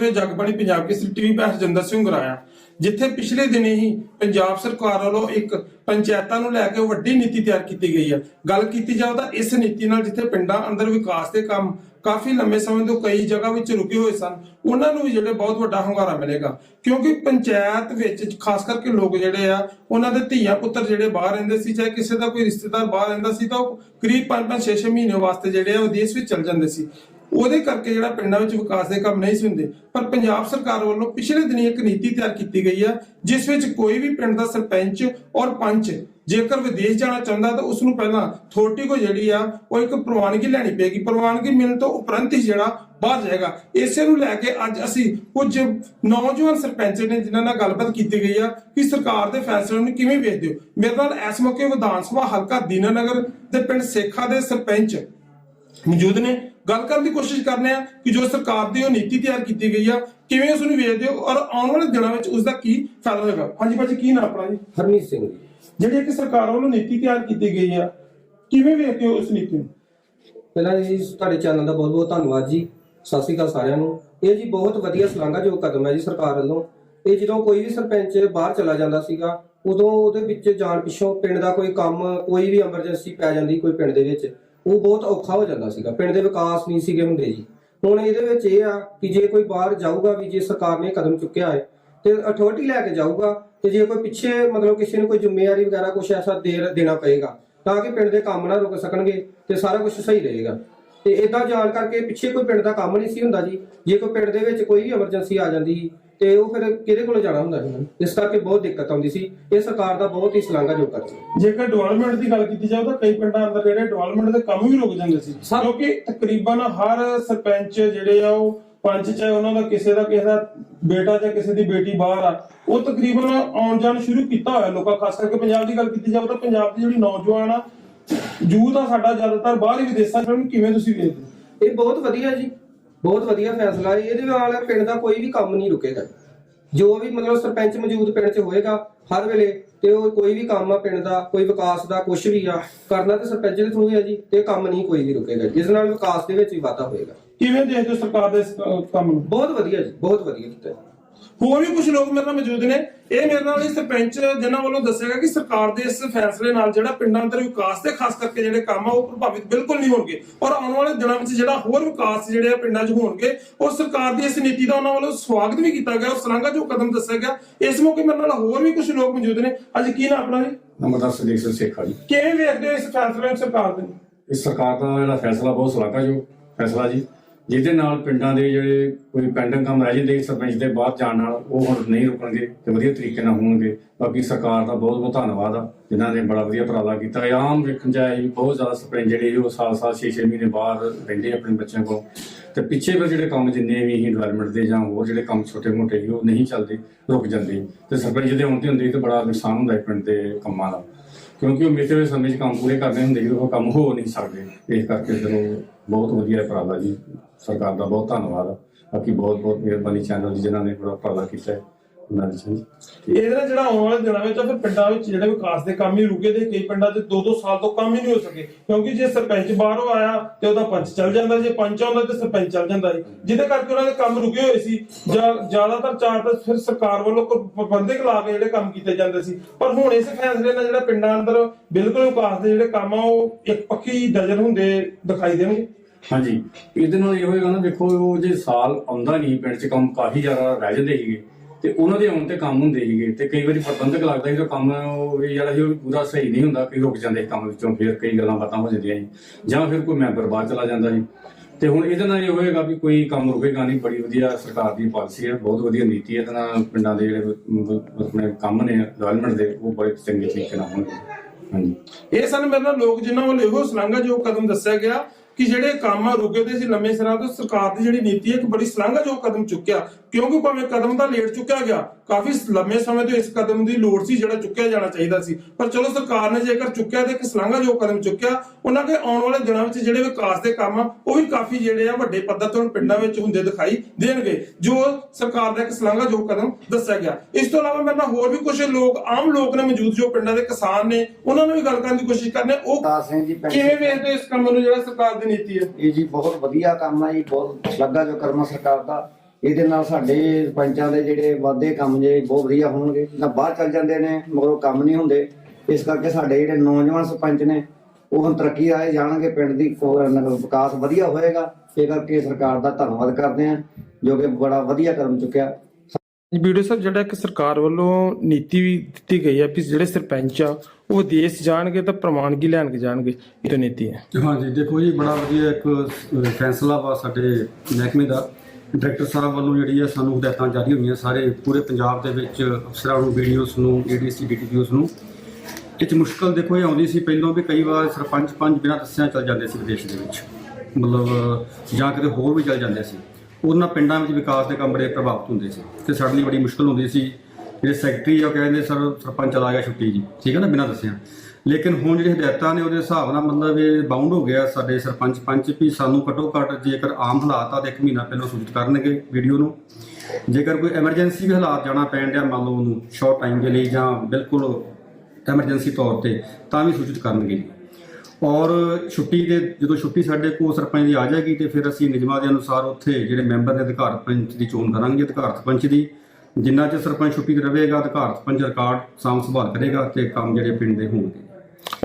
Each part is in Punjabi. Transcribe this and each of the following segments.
ਰਹੇ ਜਗਬਾਣੀ ਪੰਜਾਬ ਕੇਸਰੀ ਟੀਵੀ ਪੈ ਹਰਜਿੰਦਰ ਸਿੰਘ ਰਾਇਆ ਜਿੱਥੇ ਪਿਛਲੇ ਦਿਨੇ ਹੀ ਪੰਜਾਬ ਸਰਕਾਰ ਵੱਲੋਂ ਇੱਕ ਪੰਚਾਇਤਾਂ ਨੂੰ ਲੈ ਕੇ ਵੱਡੀ ਨੀਤੀ ਤਿਆਰ ਕੀਤੀ ਗਈ ਹੈ ਗੱਲ ਕੀਤੀ ਜਾਵੇ ਤਾਂ ਇਸ ਨੀਤੀ ਨਾਲ ਜਿੱਥੇ ਪਿੰਡਾਂ ਅੰਦਰ ਵਿਕਾਸ ਦੇ ਕੰਮ ਕਾਫੀ ਲੰਮੇ ਸਮੇਂ ਤੋਂ ਕਈ ਜਗ੍ਹਾ ਵਿੱਚ ਰੁਕੇ ਹੋਏ ਸਨ, ਉਹਨਾਂ ਨੂੰ ਵੀ ਜਿਹੜੇ ਬਹੁਤ ਵੱਡਾ ਹੁੰਗਾਰਾ ਮਿਲੇਗਾ। ਕਿਉਂਕਿ ਪੰਚਾਇਤ ਵਿੱਚ ਖਾਸ ਕਰਕੇ ਲੋਕ ਜਿਹੜੇ ਆ, ਉਹਨਾਂ ਦੇ ਧੀਆ ਪੁੱਤਰ ਜਿਹੜੇ ਬਾਹਰ ਰਹਿੰਦੇ ਸੀ, ਚਾਹੇ ਕਿਸੇ ਦਾ ਕੋਈ ਰਿਸ਼ਤੇਦਾਰ ਬਾਹਰ ਰਹਿੰਦਾ ਸੀ, ਤਾਂ ਉਹ ਕਰੀਬ 5-5 6-6 ਮਹੀਨੇ ਵਾਸਤੇ ਜਿਹੜੇ ਆ ਦੇਸ਼ ਵਿੱਚ ਚਲ ਜਾਂਦੇ ਸੀ। ਉਹਦੇ ਕਰਕੇ ਜਿਹੜਾ ਪਿੰਡਾਂ ਵਿੱਚ ਵਿਕਾਸ ਦੇ ਕੰਮ ਨਹੀਂ ਸੀ ਹੁੰਦੇ। ਪਰ ਪੰਜਾਬ ਸਰਕਾਰ ਵੱਲੋਂ ਪਿਛਲੇ ਦਿਨੀ ਇੱਕ ਨੀਤੀ ਤਿਆਰ ਕੀਤੀ ਗਈ ਹੈ ਜਿਸ ਵਿੱਚ ਕੋਈ ਵੀ ਪਿੰਡ ਦਾ ਸਰਪੰਚ ਔਰ ਪੰਚ ਜੇਕਰ ਵਿਦੇਸ਼ ਜਾਣਾ ਚਾਹੁੰਦਾ ਤਾਂ ਉਸ ਨੂੰ ਪਹਿਲਾਂ ਥੋਟੀ ਕੋ ਜਿਹੜੀ ਆ, ਉਹ ਇੱਕ ਪ੍ਰਵਾਨਗੀ ਲੈਣੀ ਪਏਗੀ। ਪ੍ਰਵਾਨਗੀ ਮਿਲਣ ਤੋਂ ਉਪਰੰਤ ਹੀ ਜਿਹੜਾ ਬਾਹਰ ਜਾਏਗਾ। ਇਸੇ ਨੂੰ ਲੈ ਕੇ ਅੱਜ ਅਸੀਂ ਕੁਝ ਨੌਜਵਾਨ ਸਰਪੰਚ ਨੇ ਜਿਨ੍ਹਾਂ ਨਾਲ ਗੱਲਬਾਤ ਕੀਤੀ ਗਈ ਆ, ਕਿ ਸਰਕਾਰ ਦੇ ਫੈਸਲੇ ਨੂੰ ਕਿਵੇਂ ਵੇਖਦੇ ਹੋ? ਮੇਰੇ ਨਾਲ ਇਸ ਮੌਕੇ ਵਿਧਾਨ ਸਭਾ ਹਲਕਾ ਦੀਨਾਨਗਰ ਦੇ ਪਿੰਡ ਸੇਖਾ ਦੇ ਸਰਪੰਚ ਮੌਜੂਦ ਨੇ। ਗੱਲ ਕਰਨ ਦੀ ਕੋਸ਼ਿਸ਼ ਕਰਨੇ ਆ ਕਿ ਜੋ ਸਰਕਾਰ ਦੀ ਉਹ ਨੀਤੀ ਤਿਆਰ ਕੀਤੀ ਗਈ ਆ ਕਿਵੇਂ ਉਸ ਨੂੰ ਵੇਚਦੇ ਹੋ ਔਰ ਆਉਣ ਵਾਲੇ ਦਿਨਾਂ ਵਿੱਚ ਉਸ ਦਾ ਕੀ ਫਾਇਦਾ ਹੋਏਗਾ? ਹਾਂਜੀ ਭਾਜੀ ਕੀ ਨਾਮ ਆਪਣਾ ਜੀ? ਹਰਮੀਤ ਸਿੰਘ ਜੀ। ਜਿਹੜੀ ਇੱਕ ਸਰਕਾਰ ਵੱਲੋਂ ਨੀਤੀ ਤਿਆਰ ਕੀਤੀ ਗਈ ਆ ਕਿਵੇਂ ਵੇਖਦੇ ਹੋ ਉਸ ਨੀਤੀ ਨੂੰ? ਪਹਿਲਾਂ ਜੀ ਤੁਹਾਡੇ ਚੈਨਲ ਦਾ ਬਹੁਤ ਬਹੁਤ ਧੰਨਵਾਦ ਜੀ। ਸਤਿ ਸ਼੍ਰੀ ਅਕਾਲ ਸਾਰਿਆਂ ਨੂੰ। ਇਹ ਜੀ ਬਹੁਤ ਵਧੀਆ ਸ਼ਲਾਘਾਯੋਗ ਕਦਮ ਹੈ ਜੀ ਸਰਕਾਰ ਵੱਲੋਂ। ਇਹ ਜਦੋਂ ਕੋਈ ਵੀ ਸਰਪੰਚ ਬਾਹਰ ਚਲਾ ਜਾਂਦਾ ਸੀਗਾ ਉਦੋਂ ਉਹਦੇ ਵਿੱਚ ਜਾਣ ਪਿੱਛੋਂ ਪਿੰਡ ਦਾ ਕੋਈ ਕੰਮ ਕੋਈ ਵੀ ਐਮਰਜੈਂਸੀ ਪੈ ਜਾਂਦੀ ਕੋਈ ਪਿੰਡ ਦੇ ਵਿੱਚ। ਉਹ ਬਹੁਤ ਔਖਾ ਹੋ ਜਾਂਦਾ ਸੀਗਾ। ਪਿੰਡ ਦੇ ਵਿਕਾਸ ਨਹੀਂ ਸੀਗੇ ਹੁੰਦੇ ਜੀ। ਹੁਣ ਇਹਦੇ ਵਿੱਚ ਇਹ ਆ ਕਿ ਜੇ ਕੋਈ ਬਾਹਰ ਜਾਊਗਾ ਵੀ, ਜੇ ਸਰਕਾਰ ਨੇ ਕਦਮ ਚੁੱਕਿਆ ਹੈ, ਤੇ ਅਥਾਰਟੀ ਲੈ ਕੇ ਜਾਊਗਾ, ਤੇ ਜੇ ਕੋਈ ਪਿੱਛੇ ਮਤਲਬ ਕਿਸੇ ਨੂੰ ਕੋਈ ਜ਼ਿੰਮੇਵਾਰੀ ਵਗੈਰਾ ਕੁਝ ਐਸਾ ਦੇਣਾ ਪਏਗਾ, ਤਾਂ ਕਿ ਪਿੰਡ ਦੇ ਕੰਮ ਨਾ ਰੁਕ ਸਕਣਗੇ ਤੇ ਸਾਰਾ ਕੁਝ ਸਹੀ ਰਹੇਗਾ। ਤੇ ਇਦਾਂ ਜਾਣ ਕਰਕੇ ਪਿੱਛੇ ਕੋਈ ਪਿੰਡ ਦਾ ਕੰਮ ਨਹੀਂ ਸੀ ਹੁੰਦਾ ਜੀ। ਜੇ ਕੋਈ ਪਿੰਡ ਦੇ ਵਿੱਚ ਕੋਈ ਵੀ ਐਮਰਜੈਂਸੀ ਆ ਜਾਂਦੀ ਤੇ ਉਹ ਫਿਰ ਕਿਹਦੇ ਕੋਲ ਜਾਣਾ ਹੁੰਦਾ ਸੀ? ਇਸ ਕਰਕੇ ਬਹੁਤ ਦਿੱਕਤ ਆਉਂਦੀ ਸੀ। ਇਹ ਸਰਕਾਰ ਦਾ ਬਹੁਤ ਹੀ ਸ਼ਲਾਘਾਯੋਗ ਕਦਮ ਹੈ। ਜੇਕਰ ਡਿਵੈਲਪਮੈਂਟ ਦੀ ਗੱਲ ਕੀਤੀ ਜਾਵੇ ਤਾਂ ਕਈ ਪਿੰਡਾਂ ਅੰਦਰ ਜਿਹੜੇ ਡਿਵੈਲਪਮੈਂਟ ਦੇ ਕੰਮ ਵੀ ਰੁਕ ਜਾਂਦੇ ਸੀ। ਕਿਉਂਕਿ ਤਕਰੀਬਨ ਹਰ ਸਰਪੰਚ ਜਿਹੜੇ ਆ ਉਹ ਪੰਚ ਚਾਹੇ ਉਹਨਾਂ ਦਾ ਕਿਸੇ ਦਾ ਕਿਸੇ ਦਾ ਬੇਟਾ ਜਾਂ ਕਿਸੇ ਦੀ ਬੇਟੀ ਬਾਹਰ ਆ ਉਹ ਤਕਰੀਬਨ ਆਉਣ ਜਾਣ ਸ਼ੁਰੂ ਕੀਤਾ ਹੋਇਆ ਲੋਕਾਂ ਖਾਸ ਕਰਕੇ ਪੰਜਾਬ ਦੀ ਗੱਲ ਕੀਤੀ ਜਾਵੇ ਤਾਂ ਪੰਜਾਬ ਦੀ ਜਿਹੜੀ ਨੌਜਵਾਨ ਆ ਯੂਥ ਆ ਸਾਡਾ ਜ਼ਿਆਦਾਤਰ ਬਾਹਰ ਵਿਦੇਸ਼ਾਂ ਚ ਉਹਨੂੰ ਕਿਵੇਂ ਤੁਸੀਂ ਵੇਖਦੇ ਹੋ? ਇਹ ਬਹੁਤ ਵਧੀਆ ਜੀ ਬਹੁਤ ਵਧੀਆ ਫੈਸਲਾ ਹੈ ਇਹਦੇ ਨਾਲ ਪਿੰਡ ਦਾ ਕੋਈ ਵੀ ਕੰਮ ਨਹੀਂ ਰੁਕੇਗਾ ਜੋ। ਵੀ ਮਤਲਬ ਸਰਪੰਚ ਮੌਜੂਦ ਪਿੰਡ 'ਚ ਹੋਏਗਾ ਹਰ ਵੇਲੇ ਤੇ ਉਹ ਕੋਈ ਵੀ ਕੰਮ ਆ ਪਿੰਡ ਦਾ ਕੋਈ ਵਿਕਾਸ ਦਾ ਕੁਝ ਵੀ ਆ ਕਰਨਾ ਤੇ ਸਰਪੰਚ ਦੇ ਥਰੂ ਹੈ ਜੀ ਤੇ ਕੰਮ ਨਹੀਂ ਕੋਈ ਵੀ ਰੁਕੇਗਾ ਜਿਸ ਨਾਲ ਵਿਕਾਸ ਦੇ ਵਿੱਚ ਵੀ ਵਾਧਾ ਹੋਏਗਾ। ਕਿਵੇਂ ਦੇਖਦੇ ਹੋ ਸਰਕਾਰ ਦੇ ਇਸ ਅਹ, ਕੰਮ ਨੂੰ? ਬਹੁਤ ਵਧੀਆ ਜੀ ਬਹੁਤ ਵਧੀਆ ਕੀਤਾ। ਹੋਰ ਵੀ ਕੁਝ ਲੋਕ ਮੇਰੇ ਨਾਲ ਮੌਜੂਦ ਨੇ। ਇਹ ਮੇਰੇ ਨਾਲ ਇਹ ਸਰਪੰਚ ਜਿਨ੍ਹਾਂ ਵੱਲੋਂ ਦੱਸਿਆਗਾ ਕਿ ਸਰਕਾਰ ਦੇ ਇਸ ਫੈਸਲੇ ਨਾਲ ਜਿਹੜਾ ਪਿੰਡਾਂ ਅੰਦਰ ਵਿਕਾਸ ਤੇ ਖਾਸ ਕਰਕੇ ਜਿਹੜੇ ਕੰਮ ਆ ਉਹ ਪ੍ਰਭਾਵਿਤ ਬਿਲਕੁਲ ਨਹੀਂ ਹੋਣਗੇ। ਔਰ ਆਉਣ ਵਾਲੇ ਦਿਨਾਂ ਵਿੱਚ ਜਿਹੜਾ ਹੋਰ ਵਿਕਾਸ ਜਿਹੜੇ ਆ ਪਿੰਡਾਂ 'ਚ ਹੋਣਗੇ ਉਹ ਸਰਕਾਰ ਦੀ ਇਸ ਨੀਤੀ ਦਾ ਉਹਨਾਂ ਵੱਲੋਂ ਸਵਾਗਤ ਵੀ ਕੀਤਾ ਗਿਆ। ਔਰ ਸਲਾਘਾ ਜੋ ਕਦਮ ਦੱਸਿਆ ਗਿਆ ਇਸ ਮੌਕੇ ਮੇਰੇ ਨਾਲ ਹੋਰ ਵੀ ਕੁਝ ਲੋਕ ਮੌਜੂਦ ਨੇ। ਅੱਜ ਕੀ ਨਾ ਆਪਣਾ ਜੀ? ਨੰਬਰਦਾਰ ਸੁਦੀਪ ਸਿੰਘ ਸੇਖਾ ਜੀ। ਕਿਵੇਂ ਵੇਖਦੇ ਹੋ ਇਸ ਫੈਸਲੇ ਨੂੰ ਸਰਕਾਰ ਦੇ? ਇਸ ਸਰਕਾਰ ਦਾ ਜਿਹੜਾ ਫੈਸਲਾ ਬਹੁਤ ਸ਼ਲਾਘਾਯੋਗ ਫੈਸਲਾ ਜੀ। ਜਿਹਦੇ ਨਾਲ ਪਿੰਡਾਂ ਦੇ ਜਿਹੜੇ ਕੋਈ ਪੈਂਡਿੰਗ ਕੰਮ ਰਹਿ ਜਾਂਦੇ, ਸਰਪੰਚ ਦੇ ਬਾਹਰ ਜਾਣ ਨਾਲ ਉਹ ਹੁਣ ਨਹੀਂ ਰੁਕਣਗੇ ਤੇ ਵਧੀਆ ਤਰੀਕੇ ਨਾਲ ਹੋਣਗੇ। ਬਾਕੀ ਸਰਕਾਰ ਦਾ ਬਹੁਤ ਬਹੁਤ ਧੰਨਵਾਦ ਆ, ਜਿਨ੍ਹਾਂ ਨੇ ਬੜਾ ਵਧੀਆ ਉਪਰਾਲਾ ਕੀਤਾ। ਹੈ। ਆਮ ਵੇਖਣ ਜਾਏ ਵੀ ਬਹੁਤ ਜ਼ਿਆਦਾ ਸਰਪੰਚ ਜਿਹੜੇ ਉਹ ਸਾਲ-ਸਾਲ 6-6 ਮਹੀਨੇ ਬਾਹਰ ਰਹਿੰਦੇ ਆਪਣੇ ਬੱਚਿਆਂ ਕੋਲ। ਤੇ ਪਿੱਛੇ ਵੀ ਜਿਹੜੇ ਕੰਮ ਜਿੰਨੇ ਵੀ ਹੀ ਡਿਵੈਲਪਮੈਂਟ ਦੇ ਜਾਂ ਹੋਰ ਜਿਹੜੇ ਕੰਮ ਛੋਟੇ-ਮੋਟੇ ਸੀ, ਉਹ ਨਹੀਂ ਚੱਲਦੇ, ਰੁਕ ਜਾਂਦੇ। ਤੇ ਸਰਪੰਚ ਦੇ ਆਉਣ ਤੇ ਹੁੰਦੇ ਤੇ ਬੜਾ ਨੁਕਸਾਨ ਹੁੰਦਾ ਹੈ ਪਿੰਡ ਦੇ ਕੰਮਾਂ ਦਾ। ਕਿਉਂਕਿ ਉਹ ਮਿੱਥੇ ਹੋਏ ਸਮੇਂ 'ਚ ਕੰਮ ਪੂਰੇ ਕਰਨੇ ਹੁੰਦੇ ਸੀ, ਉਹ ਕੰਮ ਹੋ ਨਹੀਂ ਸਕਦੇ। ਇਸ ਕਰਕੇ ਚਲੋ ਬਹੁਤ ਵਧੀਆ ਉਪਰਾਲਾ ਜੀ। ਸਰਕਾਰ ਦਾ ਬਹੁਤ ਧੰਨਵਾਦ। ਬਾਕੀ ਬਹੁਤ ਬਹੁਤ ਮਿਹਰਬਾਨੀ ਚੈਨਲ ਜੀ, ਜਿਨ੍ਹਾਂ ਨੇ ਬੜਾ ਉਪਰਾਲਾ ਕੀਤਾ ਹੈ। ਇਹਦੇ ਨਾਲ ਜਿਹੜਾ ਆਉਣ ਵਾਲੇ ਦਿਨਾਂ ਵਿੱਚ ਫਿਰ ਪਿੰਡਾਂ ਵਿੱਚ ਜਿਹੜੇ ਵਿਕਾਸ ਦੇ ਕੰਮ ਹੀ ਰੁਕੇ ਦੇ ਕਈ ਪਿੰਡਾਂ 'ਚ 2-2 ਸਾਲ ਤੋਂ ਕੰਮ ਹੀ ਨਹੀਂ ਹੋ ਸਕੇ। ਕਿਉਂਕਿ ਜੇ ਸਰਪੰਚ ਬਾਹਰੋਂ ਆਇਆ ਤੇ ਉਹਦਾ ਪੰਚ ਚੱਲ ਜਾਂਦਾ ਜੇ ਪੰਚ ਆਉਂਦਾ ਤੇ ਸਰਪੰਚ ਚੱਲ ਜਾਂਦਾ ਸੀ ਜਿਹਦੇ ਕਰਕੇ ਉਹਨਾਂ ਦੇ ਕੰਮ ਰੁਕੇ ਹੋਏ ਸੀ। ਜਾਂ ਜ਼ਿਆਦਾਤਰ ਚਾਰ ਤਾਂ ਫਿਰ ਸਰਕਾਰ ਵੱਲੋਂ ਕੋਈ ਪਾਬੰਦੀ ਲਾ ਕੇ ਜਿਹੜੇ ਕੰਮ ਕੀਤੇ ਜਾਂਦੇ ਸੀ। ਪਰ ਹੁਣ ਇਸ ਫੈਸਲੇ ਨਾਲ ਜਿਹੜਾ ਪਿੰਡਾਂ ਅੰਦਰ ਬਿਲਕੁਲ ਵਿਕਾਸ ਦੇ ਜਿਹੜੇ ਕੰਮ ਆ ਉਹ ਇੱਕ ਪੱਖੀ ਨਜ਼ਰ ਹੁੰਦੇ ਦਿਖਾਈ ਦੇਣਗੇ। ਹਾਂਜੀ। ਇਹਦੇ ਨਾਲ ਇਹ ਹੋਏਗਾ ਨਾ ਦੇਖੋ ਉਹ ਜੇ ਸਾਲ ਆਉਂਦਾ ਨਹੀਂ ਪਿੰਡ 'ਚ ਕੰਮ ਕਾਫੀ ਜ਼ਿਆਦਾ ਰਹਿ ਜਾਂਦੇ ਸੀਗੇ। ਤੇ ਉਹਨਾਂ ਦੇ ਆਉਣ ਤੇ ਕੰਮ ਹੁੰਦੇ ਸੀਗੇ ਤੇ ਕਈ ਵਾਰੀ ਪ੍ਰਬੰਧਕ ਲੱਗਦਾ ਸੀ ਕਿ ਕੰਮ ਉਹ ਜਿਹੜਾ ਸੀ ਉਹ ਪੂਰਾ ਸਹੀ ਨਹੀਂ ਹੁੰਦਾ, ਕਈ ਰੁਕ ਜਾਂਦੇ ਕੰਮ ਵਿੱਚੋਂ, ਫਿਰ ਕਈ ਗੱਲਾਂ ਬਾਤਾਂ ਹੋ ਜਾਂਦੀਆਂ ਸੀ ਜਾਂ ਫਿਰ ਕੋਈ ਮੈਂਬਰ ਬਾਹਰ ਚਲਾ ਜਾਂਦਾ ਸੀ। ਤੇ ਹੁਣ ਇਹਦੇ ਨਾਲ ਇਹ ਹੋਏਗਾ ਵੀ ਕੋਈ ਕੰਮ ਰੁਕੇਗਾ ਨਹੀਂ, ਬੜੀ ਵਧੀਆ ਸਰਕਾਰ ਦੀ ਪਾਲਿਸੀ ਹੈ, ਬਹੁਤ ਵਧੀਆ ਨੀਤੀ ਹੈ, ਇਹਦੇ ਨਾਲ ਪਿੰਡਾਂ ਦੇ ਜਿਹੜੇ ਆਪਣੇ ਕੰਮ ਨੇ ਡਿਵੈਲਪਮੈਂਟ ਦੇ, ਉਹ ਬੜੇ ਚੰਗੇ ਤਰੀਕੇ ਨਾਲ ਹੋਣਗੇ। ਹਾਂਜੀ। ਇਹ ਸਨ ਮੇਰੇ ਨਾਲ ਲੋਕ ਜਿਨ੍ਹਾਂ ਵੱਲ ਇਹੋ ਸਲਾਘਾ ਜੋ ਕਦਮ ਦੱਸਿਆ ਗਿਆ। ਕਿ ਜਿਹੜੇ ਕੰਮ ਰੁਕੇ ਦੇ ਸੀ ਲੰਮੇ ਸਿਰਾਂ ਤੋਂ ਸਰਕਾਰ ਦੀ ਜਿਹੜੀ ਨੀਤੀ ਹੈ ਇੱਕ ਬੜੀ ਸਲਾਘਾ ਜੋ ਕਦਮ ਚੁੱਕਿਆ। ਕਿਉਂਕਿ ਭਾਵੇਂ ਕਦਮ ਤਾਂ ਲੇਟ ਚੁੱਕਿਆ ਗਿਆ ਕਾਫੀ ਲੰਮੇ ਸਮੇਂ ਤੋਂ ਇਸ ਕਦਮ ਦੀ ਲੋੜ ਸੀ ਜਿਹੜਾ ਚੁੱਕਿਆ ਜਾਣਾ ਚਾਹੀਦਾ ਸੀ। ਪਰ ਚਲੋ ਸਰਕਾਰ ਨੇ ਜੇਕਰ ਚੁੱਕਿਆ ਤੇ ਇੱਕ ਸਲਾਘਾ ਜੋ ਕਦਮ ਚੁੱਕਿਆ ਉਹਨਾਂ ਦੇ ਆਉਣ ਵਾਲੇ ਦਿਨਾਂ ਵਿੱਚ ਜਿਹੜੇ ਵਿਕਾਸ ਦੇ ਕੰਮ ਉਹ ਵੀ ਕਾਫੀ ਜਿਹੜੇ ਆ ਵੱਡੇ ਪੱਧਰ ਤੇ ਹੁਣ ਪਿੰਡਾਂ ਵਿੱਚ ਹੁੰਦੇ ਦਿਖਾਈ ਦੇਣਗੇ ਜੋ ਸਰਕਾਰ ਦਾ ਇੱਕ ਸਲਾਘਾ ਜੋ ਕਦਮ ਦੱਸਿਆ ਗਿਆ। ਇਸ ਤੋਂ ਇਲਾਵਾ ਮੇਰੇ ਨਾਲ ਹੋਰ ਵੀ ਕੁਝ ਲੋਕ ਆਮ ਲੋਕ ਨੇ ਮੌਜੂਦ ਜੋ ਪਿੰਡਾਂ ਦੇ ਕਿਸਾਨ ਨੇ ਉਹਨਾਂ ਨੂੰ ਵੀ ਗੱਲ ਕਰਨ ਦੀ ਕੋਸ਼ਿਸ਼ ਕਰਨੇ ਉਹ ਕਿਵੇਂ ਵੇਖਦੇ ਇਸ ਕੰਮ ਨੂੰ ਜਿਹੜਾ ਸਰਕਾਰ ਦੀ ਨੀਤੀ ਹੈ। ਇਹ ਜੀ ਬਹੁਤ ਵਧੀਆ ਕੰਮ ਹੈ ਜੀ, ਬਹੁਤ ਸ਼ਲਾਘਾ ਜੋ ਕਰਮਾ ਸਰਕਾਰ ਦਾ। ਇਹਦੇ ਨਾਲ ਸਾਡੇ ਪੰਚਾਂ ਦੇ ਜਿਹੜੇ ਵਾਧੇ ਕੰਮ ਜੇ ਬਹੁਤ ਵਧੀਆ ਹੋਣਗੇ। ਨਾ ਬਾਹਰ ਚੱਲ ਜਾਂਦੇ ਨੇ, ਮਗਰੋਂ ਕੰਮ ਨਹੀਂ ਹੁੰਦੇ। ਇਸ ਕਰਕੇ ਸਾਡੇ ਜਿਹੜੇ ਨੌਜਵਾਨ ਸਰਪੰਚ ਨੇ, ਉਹ ਹੁਣ ਤਰੱਕੀ ਆਏ ਜਾਣਗੇ, ਪਿੰਡ ਦੀ ਵਿਕਾਸ ਵਧੀਆ ਹੋਏਗਾ। ਇਹ ਕਰਕੇ ਸਰਕਾਰ ਦਾ ਧੰਨਵਾਦ ਕਰਦੇ ਹਾਂ, ਜੋ ਕਿ ਬੜਾ ਵਧੀਆ ਕਰਮ ਚੁੱਕਿਆ। ਵੀਡੀਓ ਸਾਹਿਬ, ਜਿਹੜਾ ਕਿ ਸਰਕਾਰ ਵੱਲੋਂ ਨੀਤੀ ਵੀ ਦਿੱਤੀ ਗਈ ਹੈ ਕਿ ਜਿਹੜੇ ਸਰਪੰਚ ਆ, ਉਹ ਦੇਸ਼ ਜਾਣਗੇ ਤਾਂ ਪ੍ਰਮਾਣਗੀ ਲੈਣ ਕੇ ਜਾਣਗੇ, ਇਹ ਤਾਂ ਨੀਤੀ ਹੈ। ਹਾਂਜੀ, ਦੇਖੋ ਜੀ, ਬੜਾ ਵਧੀਆ ਇੱਕ ਫੈਸਲਾ ਵਾ ਸਾਡੇ ਮਹਿਕਮੇ ਦਾ। ਡਾਇਰੈਕਟਰ ਸਾਹਿਬ ਵੱਲੋਂ ਜਿਹੜੀ ਹੈ ਸਾਨੂੰ ਹਦਾਇਤਾਂ ਜਾਰੀ ਹੋਈਆਂ ਸਾਰੇ, ਪੂਰੇ ਪੰਜਾਬ ਦੇ ਵਿੱਚ ਅਫਸਰਾਂ ਨੂੰ ਵੀਡੀਓਸ ਨੂੰ ਏਡੀਸੀ ਡੀਟੀਪੀਓਸ ਨੂੰ। ਇਹ 'ਚ ਮੁਸ਼ਕਲ ਦੇਖੋ, ਇਹ ਆਉਂਦੀ ਸੀ ਪਹਿਲਾਂ ਵੀ ਕਈ ਵਾਰ ਸਰਪੰਚ ਪੰਜ ਬਿਨਾਂ ਦੱਸਿਆ ਚੱਲ ਜਾਂਦੇ ਸੀ ਵਿਦੇਸ਼ ਦੇ ਵਿੱਚ। ਮਤਲਬ, ਜਾਂ ਕਿਤੇ ਹੋਰ ਵੀ ਚੱਲ ਜਾਂਦੇ ਸੀ। ਉਹਨਾਂ ਪਿੰਡਾਂ ਵਿੱਚ ਵਿਕਾਸ ਦੇ ਕੰਮ ਬੜੇ ਪ੍ਰਭਾਵਿਤ ਹੁੰਦੇ ਸੀ ਤੇ ਸਾਡੇ ਲਈ ਬੜੀ ਮੁਸ਼ਕਲ ਹੁੰਦੀ ਸੀ। ਜਿਹੜੇ ਸੈਕਟਰੀ ਆ ਉਹ ਕਹਿੰਦੇ ਸਰ, ਸਰਪੰਚ ਚਲਾ ਗਿਆ ਛੁੱਟੀ ਜੀ। ਠੀਕ ਹੈ ਨਾ, ਬਿਨਾਂ ਦੱਸਿਆ। ਲੇਕਿਨ ਹੁਣ ਜਿਹੜੇ ਹਦਾਇਤਾਂ ਨੇ ਉਹਦੇ ਹਿਸਾਬ ਨਾਲ ਮਤਲਬ ਇਹ ਬਾਉਂਡ ਹੋ ਗਿਆ ਸਾਡੇ ਸਰਪੰਚ ਪੰਚ ਵੀ ਸਾਨੂੰ ਘੱਟੋ ਘੱਟ ਜੇਕਰ ਆਮ ਹਾਲਾਤ ਆ ਤਾਂ ਇੱਕ ਮਹੀਨਾ ਪਹਿਲਾਂ ਸੂਚਿਤ ਕਰਨਗੇ ਵੀਡੀਓ ਨੂੰ। ਜੇਕਰ ਕੋਈ ਐਮਰਜੈਂਸੀ ਵੀ ਹਾਲਾਤ ਜਾਣਾ ਪੈਣ ਡਿਆ, ਮੰਨ ਲਓ ਉਹਨੂੰ ਸ਼ਾਰਟ ਟਾਈਮ ਦੇ ਲਈ ਜਾਂ ਬਿਲਕੁਲ ਐਮਰਜੈਂਸੀ ਤੌਰ ਤੇ, ਤਾਂ ਵੀ ਸੂਚਿਤ ਕਰਨਗੇ। ਔਰ ਛੁੱਟੀ ਦੇ, ਜਦੋਂ ਛੁੱਟੀ ਸਾਡੇ ਕੋਲ ਸਰਪੰਚ ਦੀ ਆ ਜਾਏਗੀ ਤੇ ਫਿਰ ਅਸੀਂ ਨਿਯਮਾਂ ਦੇ ਅਨੁਸਾਰ ਉੱਥੇ ਜਿਹੜੇ ਮੈਂਬਰ ਨੇ ਅਧਿਕਾਰ ਪੰਚ ਦੀ ਚੋਣ ਕਰਾਂਗੇ, ਅਧਿਕਾਰ ਪੰਚ ਦੀ। ਜਿੰਨਾ ਚਿਰ ਸਰਪੰਚ ਛੁੱਟੀ ਤੇ ਰਹੇਗਾ, ਅਧਿਕਾਰ ਪੰਚ ਰਿਕਾਰਡ ਸਾਂਭ ਸੰਭਾਲ ਕਰੇਗਾ ਤੇ ਕੰਮ ਜਿਹੜੇ ਪਿੰਡ ਦੇ ਹੋਣਗੇ।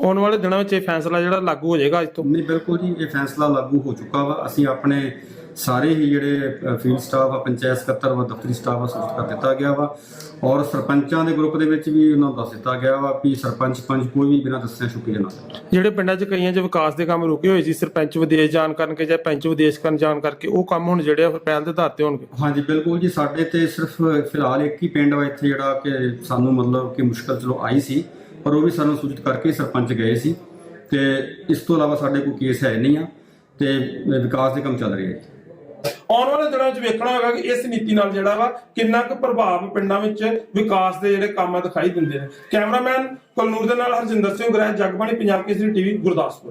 ਆਉਣ ਵਾਲੇ ਦਿਨਾਂ ਵਿੱਚ ਇਹ ਫੈਸਲਾ ਜਿਹੜਾ ਲਾਗੂ ਹੋ ਜਾਏਗਾ ਅੱਜ ਤੋਂ? ਨਹੀਂ ਬਿਲਕੁਲ ਜੀ ਇਹ ਫੈਸਲਾ ਲਾਗੂ ਹੋ ਚੁੱਕਾ ਵਾ। ਅਸੀਂ ਆਪਣੇ ਸਾਰੇ ਹੀ ਜਿਹੜੇ ਫੀਲਡ ਸਟਾਫ ਆ ਪੰਚਾਇਤ ਸਕੱਤਰ ਵਾ ਦਫ਼ਤਰੀ ਸਟਾਫ ਆ ਸੂਚਿਤ ਕਰ ਦਿੱਤਾ ਗਿਆ ਵਾ। ਔਰ ਸਰਪੰਚਾਂ ਦੇ ਗਰੁੱਪ ਦੇ ਵਿੱਚ ਵੀ ਉਹਨਾਂ ਨੂੰ ਦੱਸ ਦਿੱਤਾ ਗਿਆ ਵਾ ਕਿ ਸਰਪੰਚ ਪੰਚ ਕੋਈ ਵੀ ਬਿਨਾਂ ਦੱਸਿਆ ਛੁੱਟੀ ਨਾਲ ਜਿਹੜੇ ਪਿੰਡਾਂ 'ਚ ਕਈਆਂ 'ਚ ਵਿਕਾਸ ਦੇ ਕੰਮ ਰੁਕੇ ਹੋਏ ਸੀ ਸਰਪੰਚ ਵਿਦੇਸ਼ ਜਾਣ ਕਰਕੇ ਜਾਂ ਪੰਚ ਵਿਦੇਸ਼ ਕਰਨ ਜਾਣ ਕਰਕੇ ਉਹ ਕੰਮ ਹੁਣ ਜਿਹੜੇ ਆ ਪਹਿਲ ਦੇ ਆਧਾਰ ਤੇ ਹੋਣਗੇ। ਹਾਂਜੀ ਬਿਲਕੁਲ ਜੀ ਸਾਡੇ ਤੇ ਸਿਰਫ ਫਿਲਹਾਲ ਇੱਕ ਹੀ ਪਿੰਡ ਵਾ ਇੱਥੇ ਜਿਹੜਾ ਕਿ ਸਾਨੂੰ ਮਤਲਬ ਕਿ ਮੁਸ਼ਕਲ ਚਲੋ ਆਈ ਸੀ। ਪਰ ਉਹ ਵੀ ਸਾਨੂੰ ਸੂਚਿਤ ਕਰਕੇ ਸਰਪੰਚ ਗਏ ਸੀ ਤੇ ਇਸ ਤੋਂ ਇਲਾਵਾ ਸਾਡੇ ਕੋਈ ਕੇਸ ਹੈ ਨਹੀਂ ਆ ਤੇ ਵਿਕਾਸ ਦੇ ਕੰਮ ਚੱਲ ਰਹੇ ਆ ਆਉਣ ਵਾਲੇ ਦਿਨਾਂ ਵਿੱਚ ਵੇਖਣਾ ਹੋਵੇਗਾ ਕਿ ਇਸ ਨੀਤੀ ਨਾਲ ਜਿਹੜਾ ਵਾ ਕਿੰਨਾ ਕੁ ਪ੍ਰਭਾਵ ਪਿੰਡਾਂ ਵਿੱਚ ਵਿਕਾਸ ਦੇ ਜਿਹੜੇ ਕੰਮ ਆ ਦਿਖਾਈ ਦਿੰਦੇ ਨੇ। ਕੈਮਰਾਮੈਨ ਕੁਲਨੂਰ ਦੇ ਨਾਲ ਹਰਜਿੰਦਰ ਸਿੰਘ, ਗ੍ਰਹਿ ਜਗਬਾਣੀ, ਪੰਜਾਬ ਕੇਸਰੀ ਟੀਵੀ, ਗੁਰਦਾਸਪੁਰ।